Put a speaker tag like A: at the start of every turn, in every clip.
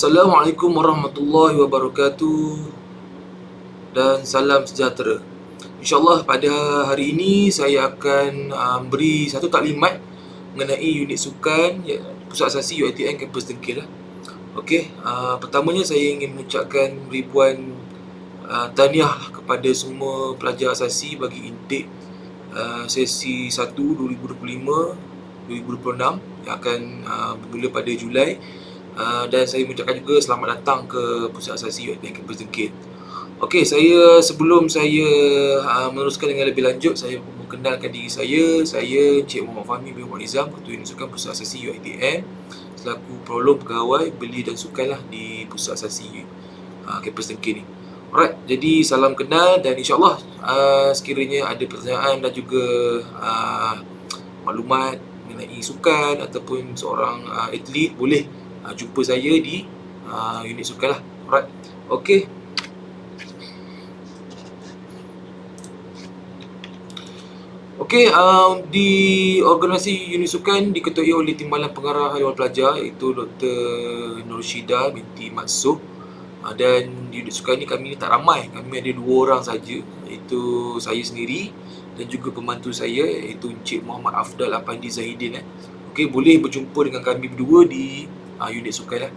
A: Assalamualaikum warahmatullahi wabarakatuh dan salam sejahtera. InsyaAllah pada hari ini saya akan uh, beri satu taklimat mengenai unit sukan ya, Pusat Asasi UiTM Kampus Dengkil lah. Uh, pertamanya saya ingin mengucapkan ribuan uh, tahniah kepada semua pelajar asasi bagi intake uh, sesi 1 2025 2026 yang akan uh, bermula pada Julai uh, dan saya mengucapkan juga selamat datang ke Pusat Asasi UiTM Kampus Dengkil. Okey, saya sebelum saya uh, meneruskan dengan lebih lanjut, saya memperkenalkan diri saya. Saya Encik Muhammad Fahmi bin Muhammad Nizam, Ketua Sukan Pusat Asasi UiTM selaku prolog pegawai beli dan sukan lah di Pusat Asasi uh, Kampus Dengkil ni. Alright, jadi salam kenal dan insyaAllah uh, sekiranya ada pertanyaan dan juga uh, maklumat mengenai sukan ataupun seorang uh, atlet boleh uh, jumpa saya di uh, unit sukan lah. Alright, okay. Okey, uh, di organisasi unit sukan diketuai oleh Timbalan Pengarah Haliwan Pelajar iaitu Dr. Nur Syida binti Matsuh. Uh, dan di unit sukan ni kami ni tak ramai, kami ada dua orang saja iaitu saya sendiri dan juga pembantu saya iaitu Encik Muhammad Afdal Apandi Zahidin eh. Okey, boleh berjumpa dengan kami berdua di uh, unit sukan lah.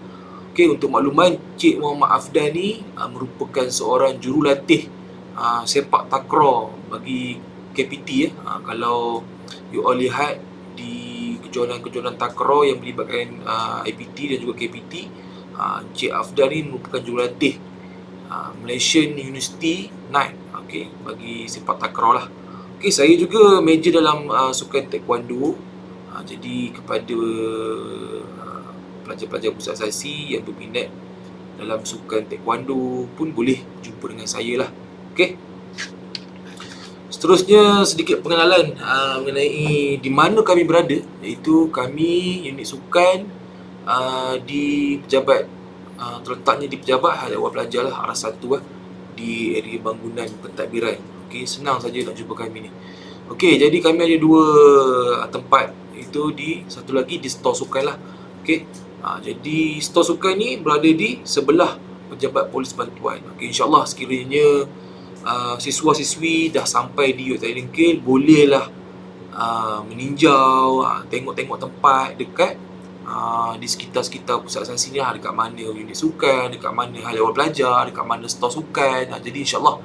A: Okey, untuk makluman Encik Muhammad Afdal ni uh, merupakan seorang jurulatih uh, sepak takraw bagi KPT ya. Ha, kalau you all lihat di kejohanan-kejohanan takraw yang melibatkan uh, IPT dan juga KPT, uh, Encik Afdal ni merupakan jurulatih uh, Malaysian University Night okay, bagi sepak takraw lah. Okay, saya juga major dalam uh, sukan taekwondo. Uh, jadi kepada uh, pelajar-pelajar pusat asasi yang berminat dalam sukan taekwondo pun boleh jumpa dengan saya lah. Okay. Seterusnya sedikit pengenalan uh, mengenai di mana kami berada iaitu kami unit sukan uh, di pejabat uh, terletaknya di pejabat hal awal pelajar lah arah satu lah di area bangunan pentadbiran. Okey, senang saja nak jumpa kami ni. Okey, jadi kami ada dua tempat itu di satu lagi di store sukan lah. Okey. Uh, jadi store sukan ni berada di sebelah pejabat polis bantuan. Okey, insyaAllah sekiranya uh, siswa-siswi dah sampai di UiTM Dengkil bolehlah uh, meninjau, uh, tengok-tengok tempat dekat uh, di sekitar-sekitar pusat asasi ni lah, dekat mana unit sukan, dekat mana hal awal belajar, dekat mana store sukan. Uh, jadi insyaAllah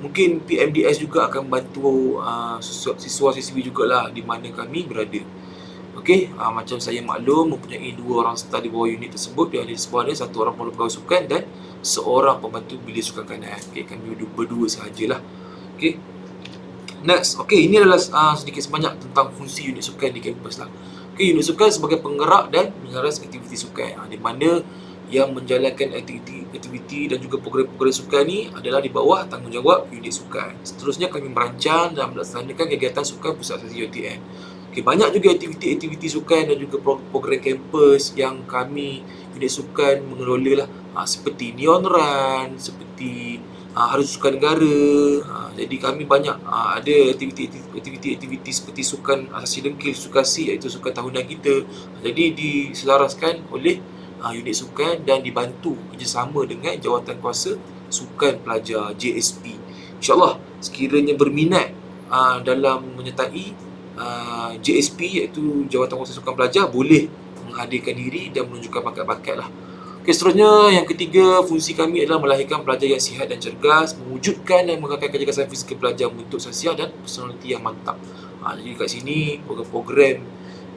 A: mungkin PMDS juga akan bantu uh, siswa-siswi jugalah di mana kami berada. Okey, uh, macam saya maklum mempunyai dua orang serta di bawah unit tersebut. Dia ada sebuah ada satu orang pegawai sukan dan seorang pembantu bilik sukan kanan. Okey, kami berdua, sahajalah. Okey. Next, okey ini adalah uh, sedikit sebanyak tentang fungsi unit sukan di kampus lah. Okey, unit sukan sebagai penggerak dan mengaras aktiviti sukan. Uh, di mana yang menjalankan aktiviti, aktiviti dan juga program-program sukan ni adalah di bawah tanggungjawab unit sukan. Seterusnya kami merancang dan melaksanakan kegiatan sukan pusat asasi UTM. Okay, banyak juga aktiviti-aktiviti sukan dan juga program kampus yang kami unit sukan mengelola lah ha, seperti Neon Run, seperti ha, Hari Sukan Negara. Ha, jadi kami banyak ha, ada aktiviti-aktiviti seperti sukan asasi dengkil, sukasi iaitu sukan tahunan kita. Jadi diselaraskan oleh ha, unit sukan dan dibantu kerjasama dengan jawatan kuasa sukan pelajar JSP. InsyaAllah sekiranya berminat ha, dalam menyertai uh, JSP iaitu Jawatan Kuasa Sukan Pelajar boleh menghadirkan diri dan menunjukkan bakat-bakat lah. Okay, seterusnya yang ketiga fungsi kami adalah melahirkan pelajar yang sihat dan cergas, mewujudkan dan mengekalkan kecergasan fizikal pelajar untuk sosial dan personaliti yang mantap. Ha, jadi kat sini program-program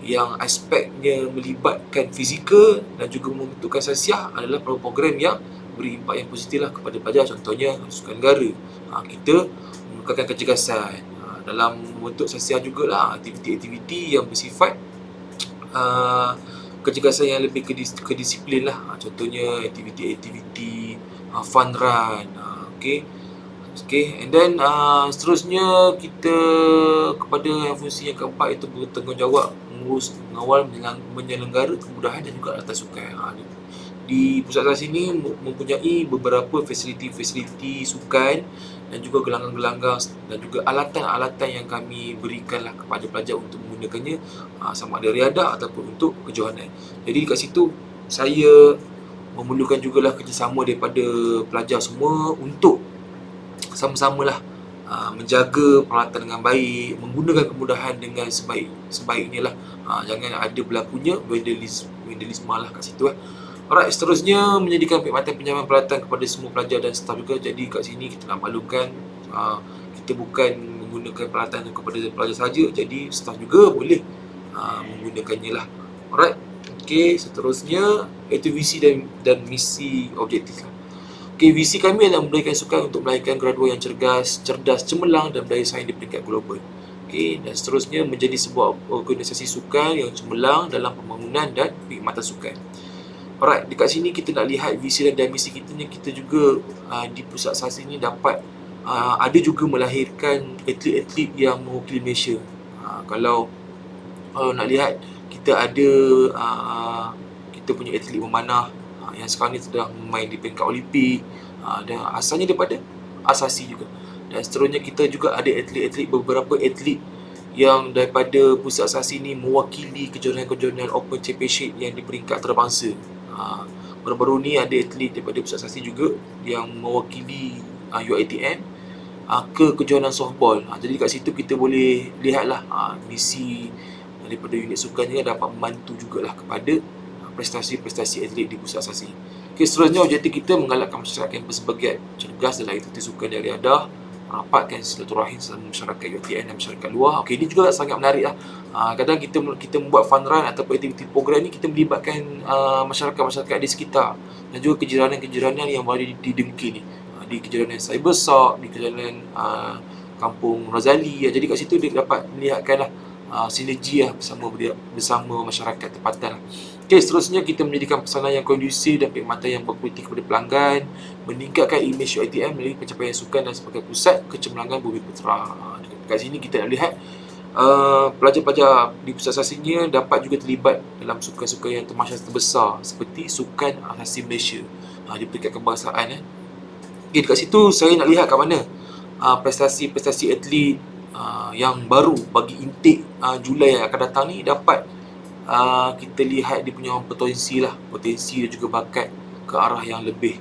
A: yang aspeknya melibatkan fizikal dan juga membentukkan sosial adalah program-program yang beri impak yang positif lah kepada pelajar. Contohnya sukan negara. Ha, kita mengekalkan kecergasan, dalam bentuk sosial jugalah aktiviti-aktiviti yang bersifat uh, kecergasan yang lebih kedis- kedisiplin lah uh, contohnya aktiviti-aktiviti uh, fun run uh, okay Okay, and then uh, seterusnya kita kepada fungsi yang keempat itu bertanggungjawab mengurus, mengawal, menyelenggara kemudahan dan juga atas sukan. Uh, di pusat asas ini mempunyai beberapa fasiliti-fasiliti sukan dan juga gelanggang-gelanggang dan juga alatan-alatan yang kami berikanlah kepada pelajar untuk menggunakannya ah, sama ada riadah ataupun untuk kejohanan. Jadi kat situ saya memerlukan jugalah kerjasama daripada pelajar semua untuk sama-samalah uh, menjaga peralatan dengan baik, menggunakan kemudahan dengan sebaik sebaiknya lah. Uh, jangan ada berlakunya vandalisme, vandalisme lah kat situ lah. Alright, seterusnya menyediakan perkhidmatan pinjaman peralatan kepada semua pelajar dan staf juga. Jadi kat sini kita nak maklumkan uh, kita bukan menggunakan peralatan kepada pelajar saja. Jadi staf juga boleh uh, menggunakannya lah. Alright. Okey, seterusnya itu visi dan dan misi objektif lah. Okey, visi kami adalah memberikan sukan untuk melahirkan graduan yang cergas, cerdas, cemerlang dan berdaya saing di peringkat global. Okey, dan seterusnya menjadi sebuah organisasi sukan yang cemerlang dalam pembangunan dan perkhidmatan sukan. Alright, dekat sini kita nak lihat visi dan misi kita ni kita juga uh, di pusat asas ini dapat uh, ada juga melahirkan atlet-atlet yang mewakili Malaysia. Uh, kalau uh, nak lihat kita ada uh, kita punya atlet memanah uh, yang sekarang ni sedang main di peringkat Olimpik uh, dan asalnya daripada asasi juga dan seterusnya kita juga ada atlet-atlet beberapa atlet yang daripada pusat asasi ni mewakili kejohanan-kejohanan Open Championship yang di peringkat terbangsa uh, baru-baru ni ada atlet daripada pusat asasi juga yang mewakili uh, UITM uh, ke kejohanan softball. Uh, jadi kat situ kita boleh lihatlah misi daripada unit sukan juga dapat membantu jugalah kepada prestasi-prestasi atlet di pusat asasi. Okay, seterusnya objektif kita menggalakkan masyarakat yang bersebagai cergas dalam aktiviti sukan dari ada rapatkan silaturahim sama masyarakat UTN dan masyarakat luar. Okey, ini juga sangat menarik lah. Uh, kadang kita kita membuat fun run atau aktiviti program ni kita melibatkan uh, masyarakat-masyarakat di sekitar dan juga kejiranan-kejiranan yang berada di, di Dengki ni. Uh, di kejiranan Cybersock, di kejiranan Kampung Razali. Jadi kat situ dia dapat melihatkan lah sinergi lah bersama bersama masyarakat tempatan. Okey, seterusnya kita menyediakan pesanan yang kondusif dan perkhidmatan yang berkualiti kepada pelanggan, meningkatkan imej UiTM melalui pencapaian sukan dan sebagai pusat kecemerlangan bumi putera. Dekat sini kita nak lihat uh, pelajar-pelajar di pusat asasinya dapat juga terlibat dalam sukan-sukan yang termasyarakat terbesar seperti sukan asasi Malaysia uh, di peringkat kebangsaan. Eh. Okay, dekat situ saya nak lihat kat mana uh, prestasi-prestasi atlet uh, yang baru bagi intake uh, Julai yang akan datang ni dapat uh, kita lihat dia punya potensi lah potensi dan juga bakat ke arah yang lebih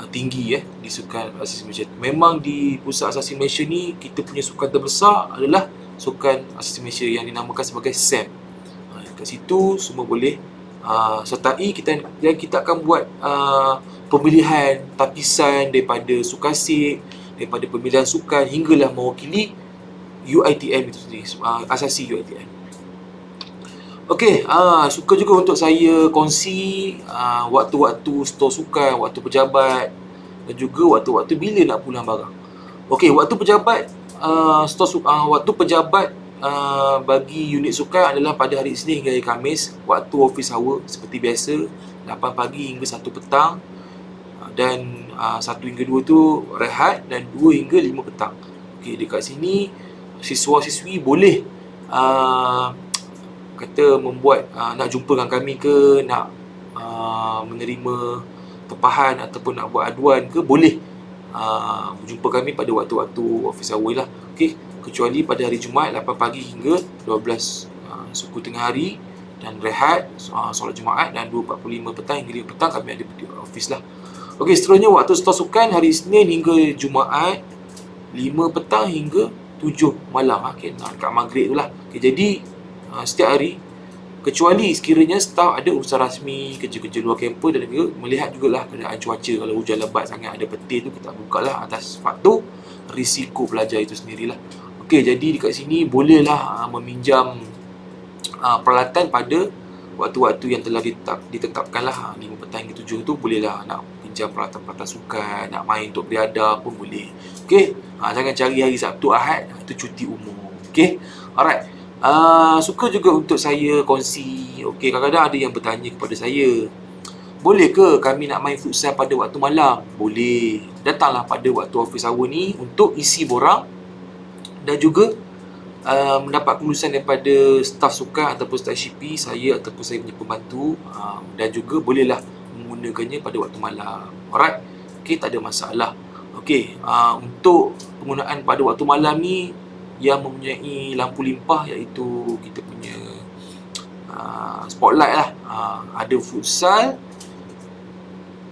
A: uh, tinggi eh di sukan asasi Malaysia. Memang di pusat asasi Malaysia ni kita punya sukan terbesar adalah sukan asasi Malaysia yang dinamakan sebagai SAM. Uh, kat situ semua boleh uh, sertai kita dan kita akan buat uh, pemilihan tapisan daripada sukasik daripada pemilihan sukan hinggalah mewakili UiTM itu sendiri uh, asasi UiTM Okey, uh, suka juga untuk saya kongsi uh, waktu-waktu stor sukan, waktu pejabat dan juga waktu-waktu bila nak pulang barang. Okey, waktu pejabat uh, stor uh, waktu pejabat uh, bagi unit sukan adalah pada hari Isnin hingga hari Khamis, waktu office hour seperti biasa, 8 pagi hingga 1 petang dan uh, 1 hingga 2 tu rehat dan 2 hingga 5 petang. Okey, dekat sini siswa-siswi boleh uh, kata membuat uh, nak jumpa dengan kami ke nak uh, menerima tempahan ataupun nak buat aduan ke boleh uh, jumpa kami pada waktu-waktu office hour lah okay. kecuali pada hari Jumaat 8 pagi hingga 12 uh, suku tengah hari dan rehat uh, solat Jumaat dan 2.45 petang hingga 5 petang kami ada di office lah Okey, seterusnya waktu stor sukan hari Isnin hingga Jumaat 5 petang hingga 7 malam ha? okay, dekat maghrib tu lah okay, jadi uh, setiap hari kecuali sekiranya staff ada urusan rasmi kerja-kerja luar kampus dan juga melihat jugalah keadaan cuaca. Kalau hujan lebat sangat ada petir tu kita buka lah atas faktor risiko pelajar itu sendirilah. Okey, jadi dekat sini bolehlah uh, meminjam uh, peralatan pada waktu-waktu yang telah ditetap, ditetapkan lah 5 petang hingga 7 tu bolehlah nak pinjam peralatan-peralatan sukan nak main untuk beriadah pun boleh. Ha, jangan cari hari Sabtu Ahad. Itu cuti umum. Okey, alright uh, suka juga untuk saya kongsi Okey, kadang-kadang ada yang bertanya kepada saya boleh ke kami nak main futsal pada waktu malam? Boleh. Datanglah pada waktu office hour ni untuk isi borang dan juga uh, mendapat kelulusan daripada staf sukan ataupun staf CP saya ataupun saya punya pembantu uh, dan juga bolehlah menggunakannya pada waktu malam. Alright. Okey, tak ada masalah. Okey, uh, untuk penggunaan pada waktu malam ni yang mempunyai lampu limpah iaitu kita punya uh, spotlight lah. Uh, ada futsal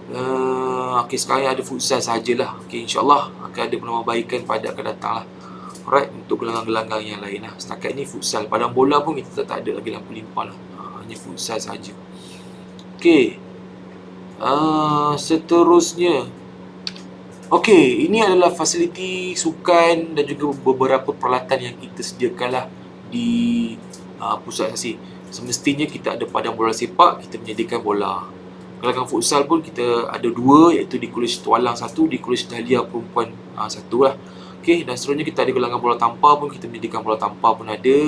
A: Uh, okay, sekarang ada futsal sajalah. Okay, insyaAllah akan ada penambahbaikan pada akan datang lah. Alright, untuk gelanggang-gelanggang yang lain lah. Setakat ni futsal. Padang bola pun kita tak ada lagi lampu limpah lah. Uh, hanya futsal saja. Okay. Uh, seterusnya. Okay, ini adalah fasiliti sukan dan juga beberapa peralatan yang kita sediakan lah di uh, pusat sasi. Semestinya kita ada padang bola sepak, kita menyediakan bola. Gelanggang futsal pun kita ada dua iaitu di Kolej Tualang satu, di Kolej Dahlia Perempuan uh, satu lah. Okay, dan seterusnya kita ada gelanggang bola tampar pun kita menyediakan bola tampar pun ada.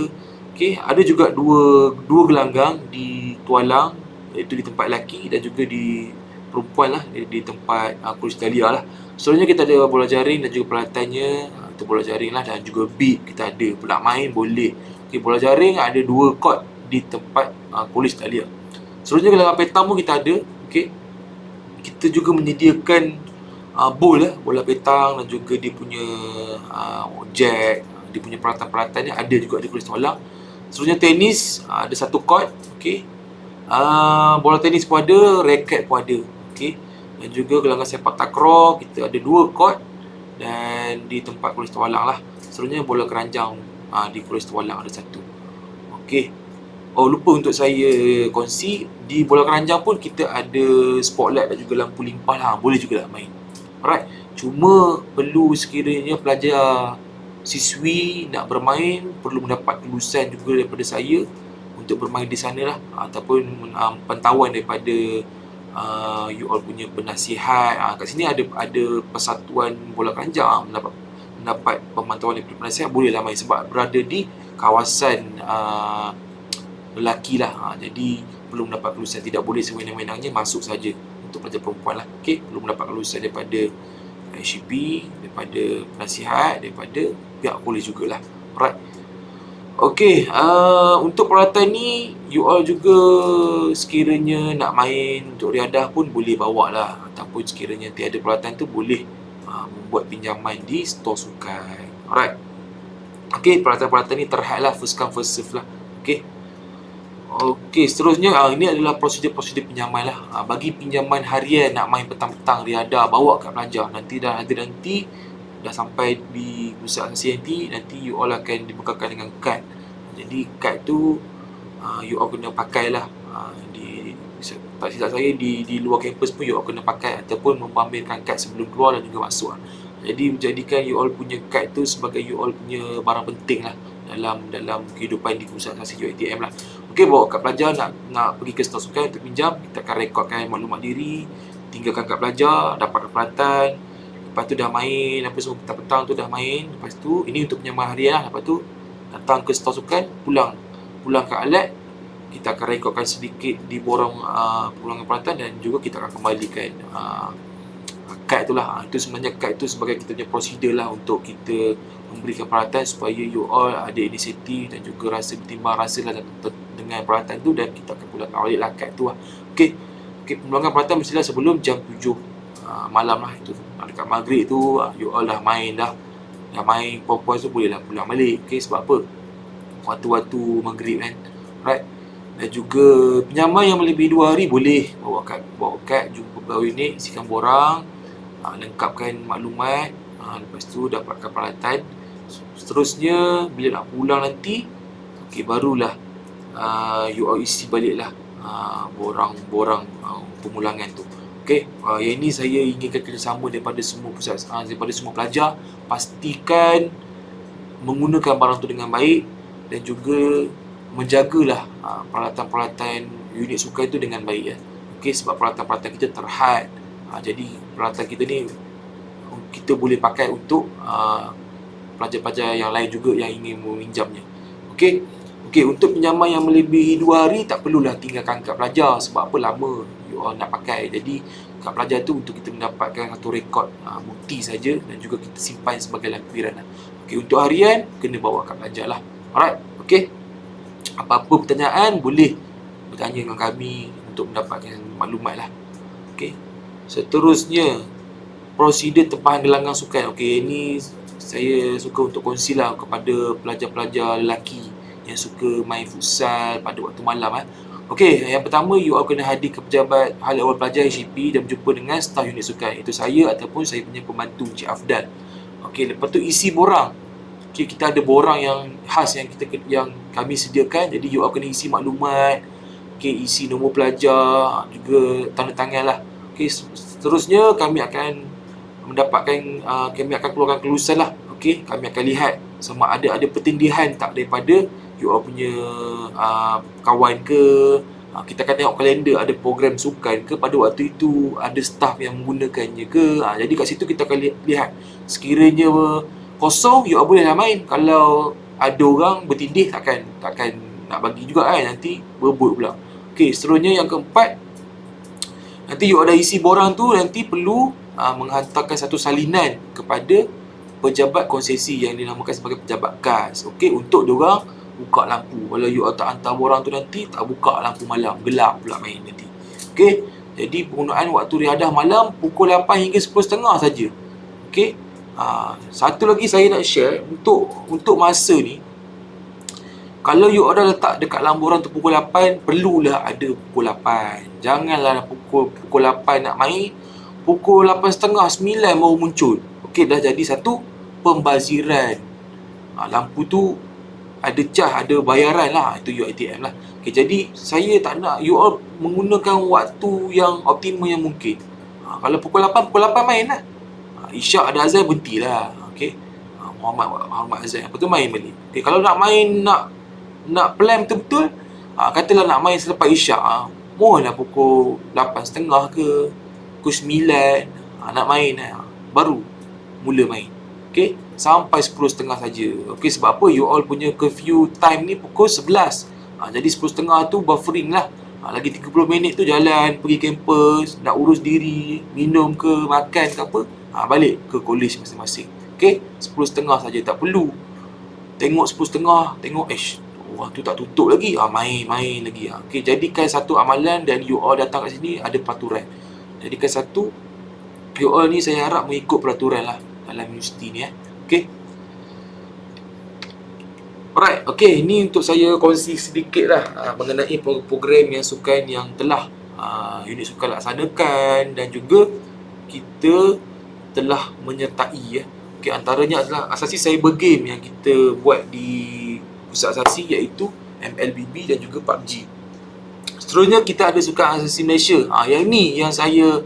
A: Okay, ada juga dua dua gelanggang di Tualang iaitu di tempat lelaki dan juga di perempuan lah di, di tempat uh, Kolej Dahlia lah. Seterusnya kita ada bola jaring dan juga peralatannya uh, itu bola jaring lah dan juga beat kita ada. Nak main boleh. Okay, bola jaring ada dua court di tempat uh, Kolej Dahlia. Seterusnya gelanggang petang pun kita ada. Okay. Kita juga menyediakan uh, bowl lah, bola petang dan juga dia punya uh, jack, dia punya peralatan-peralatannya ada juga di Kuala Tolak. Seterusnya tenis, uh, ada satu court, okey. Uh, bola tenis pun ada, raket pun ada, okey. Dan juga gelanggang sepak takraw, kita ada dua court dan di tempat Kuala Tolak lah. Seterusnya bola keranjang uh, di Kuala Tolak ada satu. Okey. Oh lupa untuk saya kongsi di bola keranjang pun kita ada spotlight dan juga lampu limpah lah. Boleh juga lah main. Alright. Cuma perlu sekiranya pelajar siswi nak bermain perlu mendapat kelulusan juga daripada saya untuk bermain di sana lah ataupun um, pantauan daripada uh, you all punya penasihat uh, kat sini ada ada persatuan bola keranjang mendapat mendapat pemantauan daripada penasihat. Boleh lah main sebab berada di kawasan uh, lelaki lah. Uh, jadi belum dapat kelulusan tidak boleh sewenang-wenangnya masuk saja untuk pelajar perempuan lah. Okay? belum mendapat kelulusan daripada HCP daripada penasihat daripada pihak polis jugalah. Alright Okey, uh, untuk peralatan ni you all juga sekiranya nak main untuk riadah pun boleh bawa lah ataupun sekiranya tiada peralatan tu boleh uh, membuat pinjaman di store sukan. Alright. Okey, peralatan-peralatan ni terhad lah first come first serve lah. Okey. Okey, seterusnya uh, ini adalah prosedur-prosedur pinjaman lah. Uh, bagi pinjaman harian nak main petang-petang riada bawa kat pelajar. Nanti dah ada nanti dah sampai di pusat CNT nanti you all akan dibekalkan dengan kad. Jadi kad tu uh, you all kena pakai lah. Uh, di tak silap saya di di luar kampus pun you all kena pakai ataupun mempamerkan kad sebelum keluar dan juga masuk. Lah. Jadi menjadikan you all punya kad tu sebagai you all punya barang penting lah dalam dalam kehidupan di pusat saksi UiTM lah. Okey, bawa kad pelajar nak nak pergi ke store sukan untuk pinjam, kita akan rekodkan maklumat diri, tinggalkan kad pelajar, dapat peralatan, lepas tu dah main, apa semua petang-petang tu dah main, lepas tu ini untuk pinjaman harian lah, lepas tu datang ke store sukan, pulang pulang ke alat, kita akan rekodkan sedikit di borang uh, pulangan peralatan dan juga kita akan kembalikan uh, kad tu lah. Itu sebenarnya kad tu sebagai kita punya prosedur lah untuk kita memberikan peralatan supaya you all ada inisiatif dan juga rasa bertimbang rasa lah dengan peralatan tu dan kita akan pulangkan balik lah kad tu lah. Okay. okay pembulangan peralatan mestilah sebelum jam 7 uh, malam lah itu. Dekat maghrib tu uh, you all dah main dah. Dah main puas-puas tu boleh lah pulang balik. Okay sebab apa? Waktu-waktu maghrib kan. Right. Dan juga penyaman yang melebihi 2 hari boleh bawa kad. Bawa kad jumpa pegawai ni, isikan borang, uh, lengkapkan maklumat uh, lepas tu dapatkan peralatan seterusnya bila nak pulang nanti okey barulah uh, you all isi baliklah uh, borang-borang pemulangan tu okey uh, yang ini saya inginkan kerjasama daripada semua pusat uh, daripada semua pelajar pastikan menggunakan barang tu dengan baik dan juga menjagalah uh, peralatan-peralatan unit sukan itu dengan baik ya. Okey sebab peralatan-peralatan kita terhad Ha, jadi peralatan kita ni kita boleh pakai untuk uh, pelajar-pelajar yang lain juga yang ingin meminjamnya. Okey. Okey, untuk pinjaman yang melebihi 2 hari tak perlulah tinggalkan kad pelajar sebab apa lama you all nak pakai. Jadi kad pelajar tu untuk kita mendapatkan satu rekod uh, bukti saja dan juga kita simpan sebagai lampiran. Okey, untuk harian kena bawa kad pelajar lah. Alright. Okey. Apa-apa pertanyaan boleh bertanya dengan kami untuk mendapatkan maklumat lah. Okey. Seterusnya prosedur tempahan gelanggang sukan. Okey, ini saya suka untuk kongsi lah kepada pelajar-pelajar lelaki yang suka main futsal pada waktu malam eh. Okey, yang pertama you all kena hadir ke pejabat hal awal pelajar HCP dan berjumpa dengan staf unit sukan. Itu saya ataupun saya punya pembantu Cik Afdal. Okey, lepas tu isi borang. Okey, kita ada borang yang khas yang kita yang kami sediakan. Jadi you all kena isi maklumat. Okey, isi nombor pelajar, juga tanda tangan lah. Okey, seterusnya kami akan mendapatkan uh, kami akan keluarkan kelulusan lah. Okey, kami akan lihat sama ada ada pertindihan tak daripada you all punya uh, kawan ke uh, kita akan tengok kalender ada program sukan ke pada waktu itu ada staff yang menggunakannya ke? Uh, jadi kat situ kita akan lihat. Sekiranya kosong you all boleh lah main. Kalau ada orang bertindih takkan takkan nak bagi juga kan nanti berebut pula. Okey, seterusnya yang keempat nanti you ada isi borang tu nanti perlu uh, menghantarkan satu salinan kepada pejabat konsesi yang dinamakan sebagai pejabat kas. Okey untuk diorang buka lampu. Kalau you tak hantar orang tu nanti tak buka lampu malam. Gelap pula main nanti. Okey jadi penggunaan waktu riadah malam pukul 8 hingga 10.30 saja. Okey ha, satu lagi saya nak share untuk untuk masa ni. Kalau you order letak dekat lampu orang tu pukul 8 perlulah ada pukul 8 janganlah pukul pukul 8 nak main. Pukul 8.30 9 baru muncul. Okey dah jadi satu pembaziran. Ha, lampu tu ada cah, ada bayaran lah itu UiTM lah. Okay, jadi saya tak nak you all menggunakan waktu yang optimum yang mungkin. Ha, kalau pukul 8, pukul 8 main lah. Ha, Isyak ada azan berhenti lah. Okay. Ha, Muhammad Muhammad azan. Apa tu main balik. Okay, kalau nak main, nak nak plan betul-betul, ha, katalah nak main selepas Isyak. Ha, mohonlah pukul 8.30 ke, pukul 9. Ha, nak main ha, baru mula main. Okay sampai 10.30 saja. Okey sebab apa you all punya curfew time ni pukul 11. Ha, jadi 10.30 tu buffering lah. Ha, lagi 30 minit tu jalan pergi kampus, nak urus diri, minum ke, makan ke apa, ha, balik ke college masing-masing. Okey, 10.30 saja tak perlu. Tengok 10.30, tengok eh wah tu tak tutup lagi. Ha, main-main lagi. Ha. Okey, jadikan satu amalan dan you all datang kat sini ada peraturan. Jadikan satu you all ni saya harap mengikut peraturan lah dalam universiti ni eh. Okay. Alright, okay. Ini untuk saya kongsi sedikit lah uh, mengenai program yang sukan yang telah uh, unit sukan laksanakan dan juga kita telah menyertai ya. Okay, antaranya adalah asasi cyber game yang kita buat di pusat asasi iaitu MLBB dan juga PUBG. Seterusnya kita ada sukan asasi Malaysia. Ah, yang ni yang saya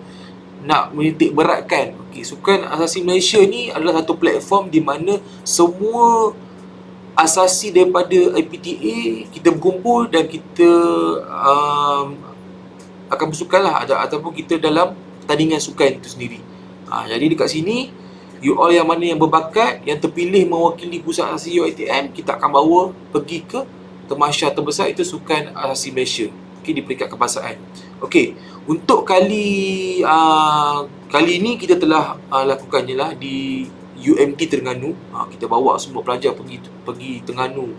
A: nak menitik beratkan Okay, Sukan Asasi Malaysia ni adalah satu platform di mana semua asasi daripada IPTA kita berkumpul dan kita um, akan bersukan lah ataupun kita dalam pertandingan sukan itu sendiri. Ha, jadi dekat sini, you all yang mana yang berbakat, yang terpilih mewakili pusat asasi UITM, kita akan bawa pergi ke temasya terbesar itu Sukan Asasi Malaysia. Okay, di peringkat kebangsaan. Okey, untuk kali uh, kali ini kita telah uh, lakukannya lah di UMT Terengganu. Uh, kita bawa semua pelajar pergi pergi Terengganu.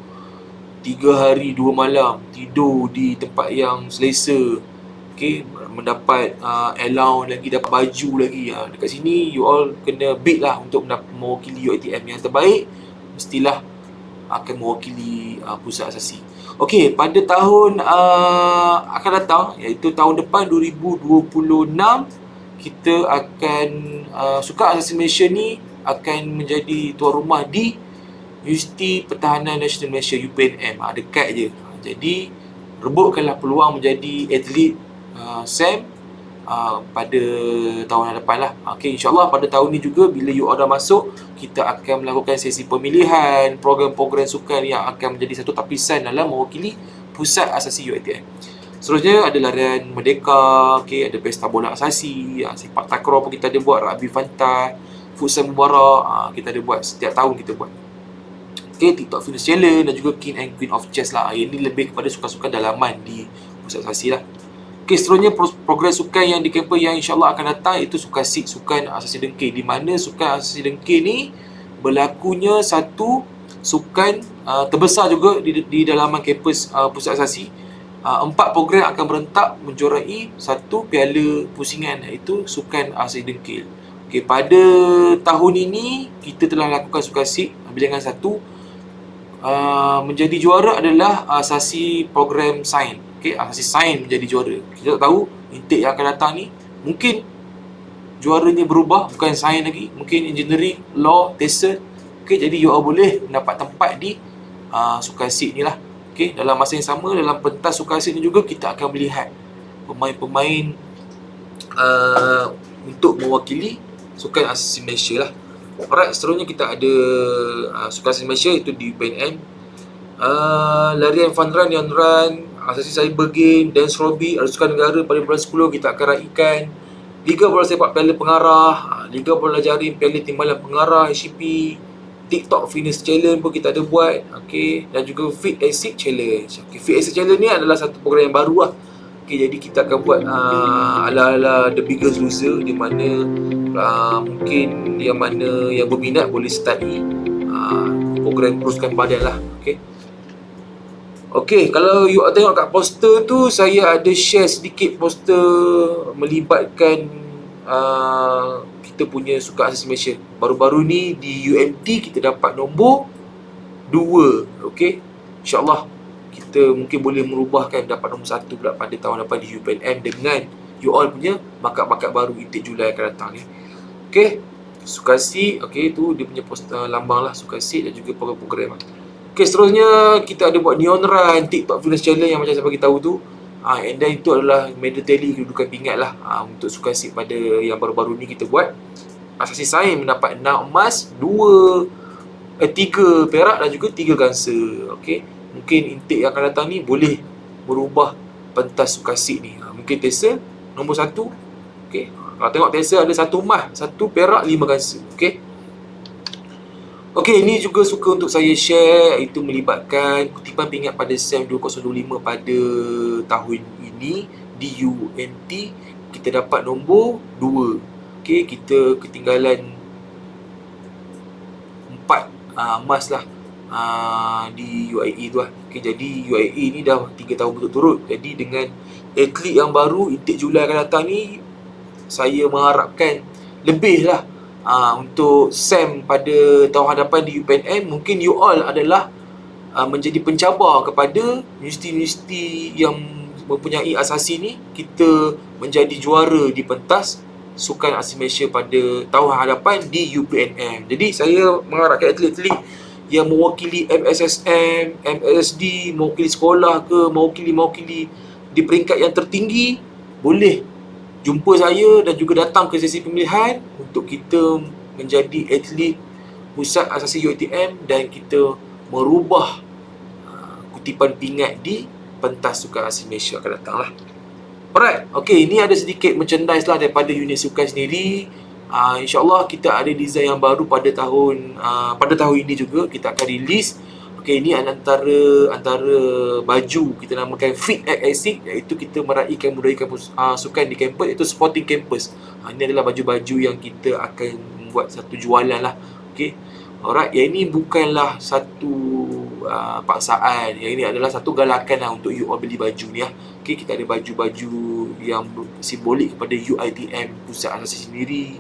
A: Tiga hari, dua malam tidur di tempat yang selesa. Okey, mendapat uh, allowance lagi, dapat baju lagi. Uh, dekat sini you all kena bid lah untuk mewakili UITM yang terbaik. Mestilah akan mewakili uh, pusat asasi. Okey, pada tahun uh, akan datang iaitu tahun depan 2026 kita akan uh, Suka Asasi Malaysia ni akan menjadi tuan rumah di Universiti Pertahanan Nasional Malaysia UPNM. Ha, dekat je. Jadi rebutkanlah peluang menjadi atlet uh, SAM uh, pada tahun depan lah. Okay, insyaAllah pada tahun ni juga bila you order masuk, kita akan melakukan sesi pemilihan, program-program sukan yang akan menjadi satu tapisan dalam mewakili pusat asasi UITM. Seterusnya ada larian merdeka, okay, ada pesta bola asasi, ha, sepak takraw pun kita ada buat, rugby fantas, futsal mubarak, ha, kita ada buat setiap tahun kita buat. Okay, TikTok Fitness Challenge dan juga King and Queen of Chess lah. Ini lebih kepada sukan-sukan dalaman di pusat asasi lah. Okay, seterusnya progres sukan yang di kampus yang insyaAllah akan datang itu sukan SID, sukan asasi dengki. Di mana sukan asasi dengki ni berlakunya satu sukan uh, terbesar juga di, di dalaman kampus uh, pusat asasi. Uh, empat program akan berentak menjuarai satu piala pusingan iaitu sukan asasi dengki. Okay, pada tahun ini kita telah lakukan sukan SID bilangan satu. Uh, menjadi juara adalah asasi program sains okey asasi sains menjadi juara. Kita tak tahu intake yang akan datang ni mungkin juaranya berubah bukan sains lagi mungkin engineering law TESOL okey jadi you all boleh mendapat tempat di uh, sukan seat ni lah. Okey dalam masa yang sama dalam pentas sukan seat ni juga kita akan melihat pemain-pemain uh, untuk mewakili sukan asasi Malaysia lah. Alright, seterusnya kita ada uh, sukan asasi Malaysia itu di UPNM uh, larian fun run yang run asasi cyber game dance robi ada sukan negara pada bulan 10 kita akan raikan Liga Bola Sepak Piala Pengarah uh, Liga Bola Jaring Piala Timbalan Pengarah HCP TikTok Fitness Challenge pun kita ada buat okay. dan juga Fit Exit Challenge okay. Fit Exit Challenge ni adalah satu program yang baru lah Okay, jadi kita akan buat uh, ala-ala The Biggest Loser di mana uh, mungkin yang mana yang berminat boleh study uh, program teruskan badan lah. Okay. Okay, kalau you tengok kat poster tu, saya ada share sedikit poster melibatkan uh, kita punya suka asas Malaysia. Baru-baru ni di UMT kita dapat nombor 2. Okay, insyaAllah kita mungkin boleh merubahkan dapat nombor satu pula pada tahun depan di UPNM dengan you all punya bakat-bakat baru intake Julai akan datang ni. Okay. Sukasi, okay tu dia punya poster lambang lah Sukasi dan juga program-program lah. Okay, seterusnya kita ada buat Neon Run TikTok Fitness Challenge yang macam saya bagi tahu tu. Ah, and then itu adalah medali kedudukan pingat lah ah, untuk Sukasi pada yang baru-baru ni kita buat. Asasi Sains mendapat 6 emas, 2 eh, 3 perak dan juga 3 gangsa. Okay mungkin intake yang akan datang ni boleh merubah pentas sukasik ni. Ha, mungkin Tesla nombor satu. Okay. Kalau tengok Tesla ada satu emas, satu perak, lima gangsa. Okay. Okay, ini juga suka untuk saya share itu melibatkan kutipan pingat pada SEM 2025 pada tahun ini di UNT kita dapat nombor 2. Okay, kita ketinggalan 4 uh, emas lah uh, di UAE tu lah. Okay, jadi UAE ni dah 3 tahun berturut-turut. Jadi dengan atlet yang baru, intake Julai akan datang ni, saya mengharapkan lebih lah uh, untuk SEM pada tahun hadapan di UPNM. Mungkin you all adalah uh, menjadi pencabar kepada universiti-universiti yang mempunyai asasi ni, kita menjadi juara di pentas Sukan Asing Malaysia pada tahun hadapan di UPNM. Jadi saya mengharapkan atlet-atlet yang mewakili MSSM, MSD, mewakili sekolah ke, mewakili-mewakili di peringkat yang tertinggi, boleh jumpa saya dan juga datang ke sesi pemilihan untuk kita menjadi atlet pusat asasi UiTM dan kita merubah uh, kutipan pingat di pentas sukan asing Malaysia akan datang lah. Alright, okay, ini ada sedikit merchandise lah daripada unit sukan sendiri uh, insyaallah kita ada design yang baru pada tahun uh, pada tahun ini juga kita akan release okey ini antara antara baju kita namakan fit at Exit iaitu kita meraihkan budaya kampus uh, sukan di kampus iaitu sporting campus uh, ini adalah baju-baju yang kita akan buat satu jualan lah okey Alright, yang ini bukanlah satu uh, paksaan. Yang ini adalah satu galakan lah untuk you all beli baju ni lah. Okay, kita ada baju-baju yang simbolik kepada UITM Pusat Asasi sendiri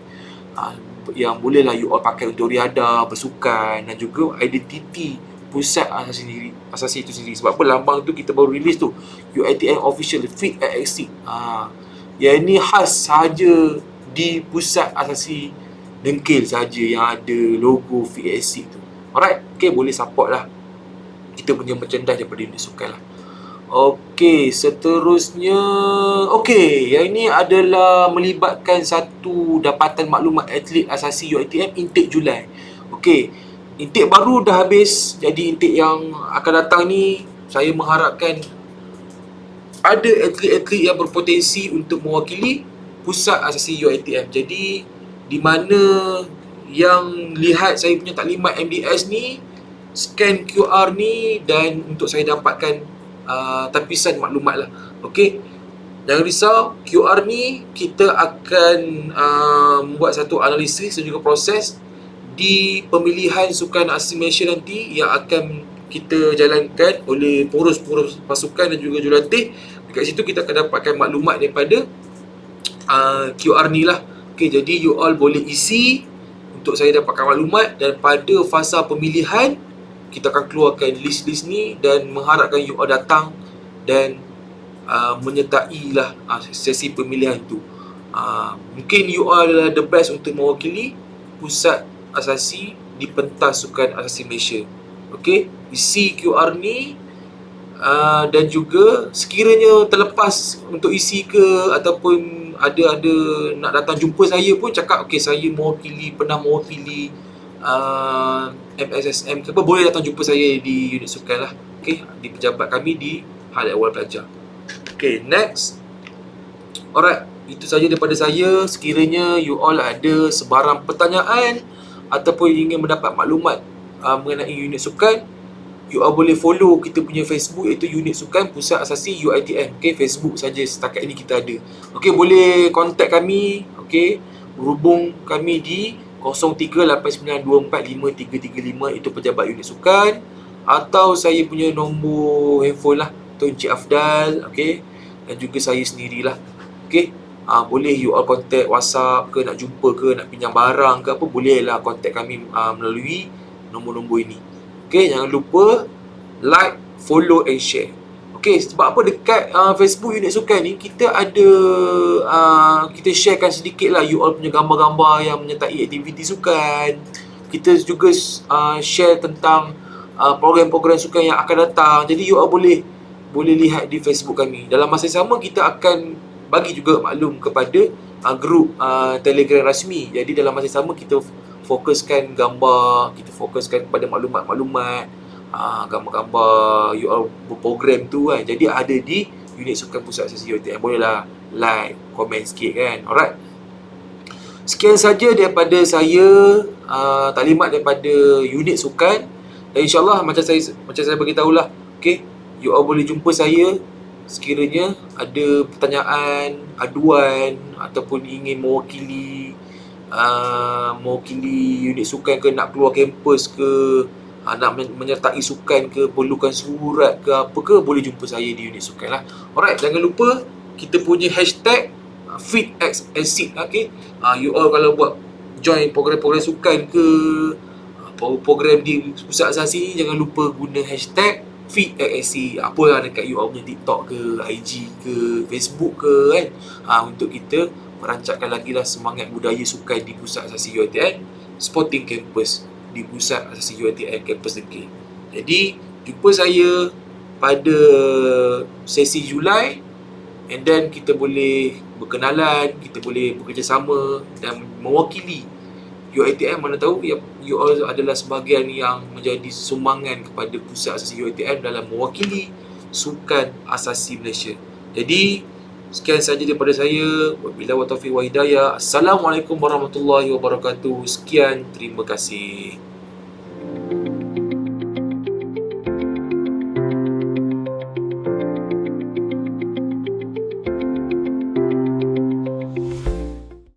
A: uh, yang bolehlah you all pakai untuk riada, bersukan dan juga identiti pusat asasi sendiri asasi itu sendiri. Sebab apa? Lambang tu kita baru release tu. UITM official fit at exit ha. yang ini khas sahaja di pusat asasi dengkil saja yang ada logo fit at exit tu. Alright? Okay boleh support lah. Kita punya merchandise daripada unit sukan lah. Okey, seterusnya. Okey, yang ini adalah melibatkan satu dapatan maklumat atlet asasi UiTM intake Julai. Okey, intake baru dah habis, jadi intake yang akan datang ni saya mengharapkan ada atlet-atlet yang berpotensi untuk mewakili pusat asasi UiTM. Jadi di mana yang lihat saya punya taklimat MDS ni scan QR ni dan untuk saya dapatkan uh, tapisan maklumat lah. Okey. Jangan risau, QR ni kita akan uh, membuat satu analisis dan juga proses di pemilihan sukan asing Malaysia nanti yang akan kita jalankan oleh poros-poros pasukan dan juga jurulatih. Dekat situ kita akan dapatkan maklumat daripada uh, QR ni lah. Okey, jadi you all boleh isi untuk saya dapatkan maklumat dan pada fasa pemilihan kita akan keluarkan list-list ni dan mengharapkan you all datang dan uh, menyertai lah uh, sesi pemilihan tu. Uh, mungkin you all adalah the best untuk mewakili pusat asasi di pentas sukan asasi Malaysia. Okey, isi QR ni uh, dan juga sekiranya terlepas untuk isi ke ataupun ada ada nak datang jumpa saya pun cakap okey saya mewakili pernah mewakili uh, MSSM ke apa boleh datang jumpa saya di unit sukan lah. Okey? Di pejabat kami di hal awal pelajar. Okey next. Alright itu saja daripada saya. Sekiranya you all ada sebarang pertanyaan ataupun ingin mendapat maklumat uh, mengenai unit sukan you all boleh follow kita punya Facebook iaitu Unit Sukan Pusat Asasi UiTM. Okay, Facebook saja setakat ini kita ada. Okay, boleh contact kami. Okay, berhubung kami di 0389245335 itu pejabat unit sukan atau saya punya nombor handphone lah Tuan Cik Afdal okay dan juga saya sendirilah okay uh, boleh you all contact WhatsApp ke nak jumpa ke nak pinjam barang ke apa boleh lah contact kami uh, melalui nombor-nombor ini Okay, jangan lupa like, follow and share. Okay, sebab apa dekat uh, Facebook unit sukan ni kita ada uh, kita sharekan sedikit lah you all punya gambar-gambar yang menyertai aktiviti sukan. Kita juga uh, share tentang uh, program-program sukan yang akan datang. Jadi you all boleh boleh lihat di Facebook kami. Dalam masa yang sama kita akan bagi juga maklum kepada uh, grup uh, Telegram rasmi. Jadi dalam masa sama kita fokuskan gambar, kita fokuskan kepada maklumat-maklumat, uh, gambar-gambar you all berprogram tu kan. Jadi ada di unit sukan pusat sesi UTM. Bolehlah like, komen sikit kan. Alright. Sekian saja daripada saya uh, taklimat daripada unit sukan dan insyaallah macam saya macam saya bagi tahulah. Okey, you all boleh jumpa saya sekiranya ada pertanyaan, aduan ataupun ingin mewakili uh, mewakili unit sukan ke nak keluar kampus ke uh, nak menyertai sukan ke perlukan surat ke apa ke boleh jumpa saya di unit sukan lah alright jangan lupa kita punya hashtag uh, FitX and Sit okay? uh, you all kalau buat join program-program sukan ke uh, program di pusat asasi jangan lupa guna hashtag FitXSC apa yang dekat you all punya TikTok ke IG ke Facebook ke kan uh, untuk kita merancangkan lagi lah semangat budaya sukan di pusat asasi UiTM Sporting Campus di pusat asasi UiTM Campus Dengki. Jadi jumpa saya pada sesi Julai and then kita boleh berkenalan, kita boleh bekerjasama dan mewakili UiTM mana tahu ya you all adalah sebahagian yang menjadi sumbangan kepada pusat asasi UiTM dalam mewakili sukan asasi Malaysia. Jadi Sekian saja daripada saya. Wabillahi wa taufiq wa hidayah. Assalamualaikum warahmatullahi wabarakatuh. Sekian, terima kasih.